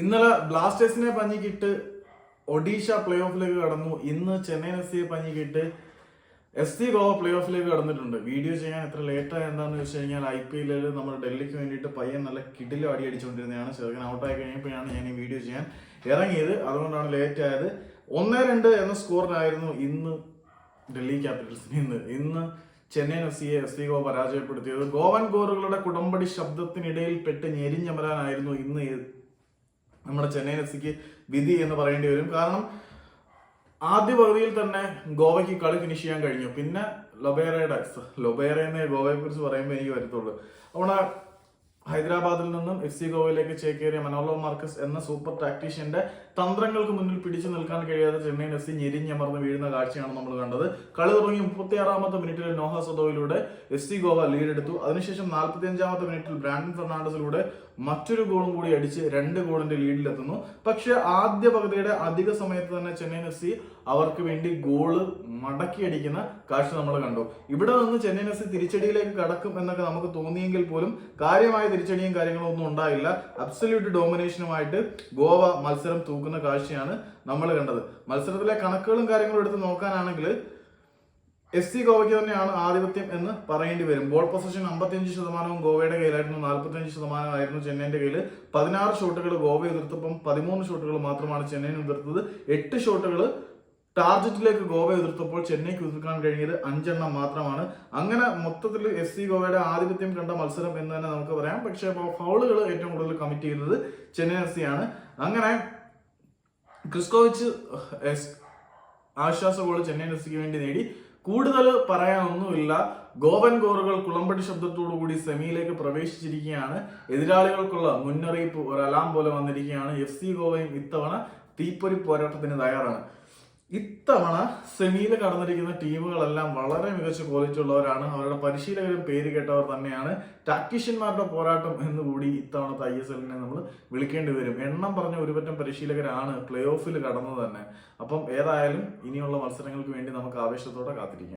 ഇന്നലെ ബ്ലാസ്റ്റേഴ്സിനെ പഞ്ഞിക്കിട്ട് ഒഡീഷ പ്ലേ ഓഫിലേക്ക് കടന്നു. ഇന്ന് ചെന്നൈ എഫ് സിയെ പഞ്ഞിക്കിട്ട് എസ് സി ഗോവ പ്ലേ ഓഫിലേക്ക് കടന്നിട്ടുണ്ട്. വീഡിയോ ചെയ്യാൻ എത്ര ലേറ്റായി എന്താണെന്ന് വെച്ച് കഴിഞ്ഞാൽ ഐ പി എല്ലിൽ നമ്മൾ ഡൽഹിക്ക് വേണ്ടിയിട്ട് പയ്യൻ നല്ല കിടിലും അടി അടിച്ചുകൊണ്ടിരുന്നതാണ് ചെറുക്കൻ ഔട്ടായി കഴിഞ്ഞപ്പോഴാണ് ഞാൻ ഈ വീഡിയോ ചെയ്യാൻ ഇറങ്ങിയത്. അതുകൊണ്ടാണ് ലേറ്റ് ആയത്. ഒന്ന് രണ്ട് എന്ന സ്കോറിനായിരുന്നു ഇന്ന് ഡൽഹി ക്യാപിറ്റൽസിന് ഇന്ന് ഇന്ന് ചെന്നൈ എഫ് സിയെ എസ് സി ഗോവ പരാജയപ്പെടുത്തിയത്. ഗോവൻ ഗോറുകളുടെ കുടമ്പടി ശബ്ദത്തിനിടയിൽ പെട്ട് ഞെരിഞ്ഞമരാനായിരുന്നു ഇന്ന് നമ്മുടെ ചെന്നൈയിൻ എഫ് സിക്ക് വിധി എന്ന് പറയേണ്ടി വരും. കാരണം ആദ്യ പകുതിയിൽ തന്നെ ഗോവയ്ക്ക് കളി ഫിനിഷ് ചെയ്യാൻ കഴിഞ്ഞു. പിന്നെ ലൊബേറയുടെ ലൊബേറ എന്ന ഗോവയെ കുറിച്ച് പറയുമ്പോൾ എനിക്ക് വരത്തുള്ളൂ. അവിടെ ഹൈദരാബാദിൽ നിന്നും എഫ് സി ഗോവയിലേക്ക് ചേക്കേറിയ മനോലോ മാർക്കസ് എന്ന സൂപ്പർ ടാക്ടീഷ്യന്റെ തന്ത്രങ്ങൾക്ക് മുന്നിൽ പിടിച്ചു നിൽക്കാൻ കഴിയാതെ ചെന്നൈയിൻ എഫ് സി ഞെരിഞ്ഞമർന്ന് വീഴുന്ന കാഴ്ചയാണ് നമ്മൾ കണ്ടത്. കളി തുടങ്ങി മുപ്പത്തിയാറാമത്തെ മിനിറ്റിൽ നോഹ സദോയിലൂടെ എഫ് സി ഗോവ ലീഡ് എടുത്തു. അതിനുശേഷം നാൽപ്പത്തി അഞ്ചാമത്തെ മിനിറ്റിൽ ബ്രാൻഡൻ ഫെർണാണ്ടസിലൂടെ മറ്റൊരു ഗോളും കൂടി അടിച്ച് രണ്ട് ഗോളിന്റെ ലീഡിലെത്തുന്നു പക്ഷേ ആദ്യ പകുതിയുടെ അധിക സമയത്ത് തന്നെ ചെന്നൈയിൻ എഫ് സി അവർക്ക് വേണ്ടി ഗോൾ മടക്കി അടിക്കുന്ന കാഴ്ച നമ്മൾ കണ്ടു. ഇവിടെ നിന്ന് ചെന്നൈയിൻ എഫ് സി തിരിച്ചടിയിലേക്ക് കടക്കും എന്നൊക്കെ നമുക്ക് തോന്നിയെങ്കിൽ പോലും കാര്യമായ തിരിച്ചടിയും കാര്യങ്ങളും ഒന്നും ഉണ്ടായില്ല. അബ്സല്യൂട്ട് ഡോമിനേഷനുമായിട്ട് ഗോവ മത്സരം തൂക്കുന്ന കാഴ്ചയാണ് നമ്മൾ കണ്ടത്. മത്സരത്തിലെ കണക്കുകളും കാര്യങ്ങളും എടുത്ത് നോക്കാനാണെങ്കിൽ എസ് സി ഗോവയ്ക്ക് തന്നെയാണ് ആധിപത്യം എന്ന് പറയേണ്ടി വരും. ബോൾ പൊസിഷൻ അമ്പത്തിയഞ്ച് ശതമാനവും ഗോവയുടെ കയ്യിലായിരുന്നു. നാൽപ്പത്തിയഞ്ച് ശതമാനമായിരുന്നു ചെന്നൈന്റെ കയ്യിൽ പതിനാറ് ഷോട്ടുകൾ ഗോവ എതിർത്തപ്പം പതിമൂന്ന് ഷോട്ടുകൾ മാത്രമാണ് ചെന്നൈ എതിർത്തത്. എട്ട് ഷോട്ടുകൾ ടാർജറ്റിലേക്ക് ഗോവ എതിർത്തപ്പോൾ ചെന്നൈക്ക് എതിർക്കാൻ കഴിഞ്ഞത് അഞ്ചെണ്ണം മാത്രമാണ്. അങ്ങനെ മൊത്തത്തിൽ എഫ് സി ഗോവയുടെ ആധിപത്യം കണ്ട മത്സരം എന്ന് തന്നെ നമുക്ക് പറയാം. പക്ഷേ ഫൗളുകൾ ഏറ്റവും കൂടുതൽ കമ്മിറ്റ് ചെയ്തത് ചെന്നൈ എഫ് സി ആണ്. അങ്ങനെ ക്രിസ്കോവിച്ച് എസ് ആശ്വാസ ഗോൾ ചെന്നൈ എഫ് സിക്ക് വേണ്ടി നേടി. കൂടുതൽ പറയാനൊന്നുമില്ല. ഗോവൻ ഗോറുകൾ കുളമ്പടി ശബ്ദത്തോടു കൂടി സെമിയിലേക്ക് പ്രവേശിച്ചിരിക്കുകയാണ്. എതിരാളികൾക്കുള്ള മുന്നറിയിപ്പ് ഒരു അലാം പോലെ വന്നിരിക്കുകയാണ്. എഫ് സി ഗോവയും ഇത്തവണ തീപ്പൊരി പോരാട്ടത്തിന് തയ്യാറാണ്. ഇത്തവണ സെമിയിൽ കടന്നിരിക്കുന്ന ടീമുകളെല്ലാം വളരെ മികച്ച ക്വാളിറ്റി ഉള്ളവരാണ്. അവരുടെ പരിശീലകരും പേര് കേട്ടവർ തന്നെയാണ്. ടാക്ടീഷ്യന്മാരുടെ പോരാട്ടം എന്ന് കൂടി ഇത്തവണത്തെ ഐ എസ് എല്ലിനെ നമ്മൾ വിളിക്കേണ്ടി വരും. എണ്ണം പറഞ്ഞ ഒരുപറ്റം പരിശീലകരാണ് പ്ലേ ഓഫിൽ കടന്നത് തന്നെ. അപ്പം ഏതായാലും ഇനിയുള്ള മത്സരങ്ങൾക്ക് വേണ്ടി നമുക്ക് ആവേശത്തോടെ കാത്തിരിക്കാം.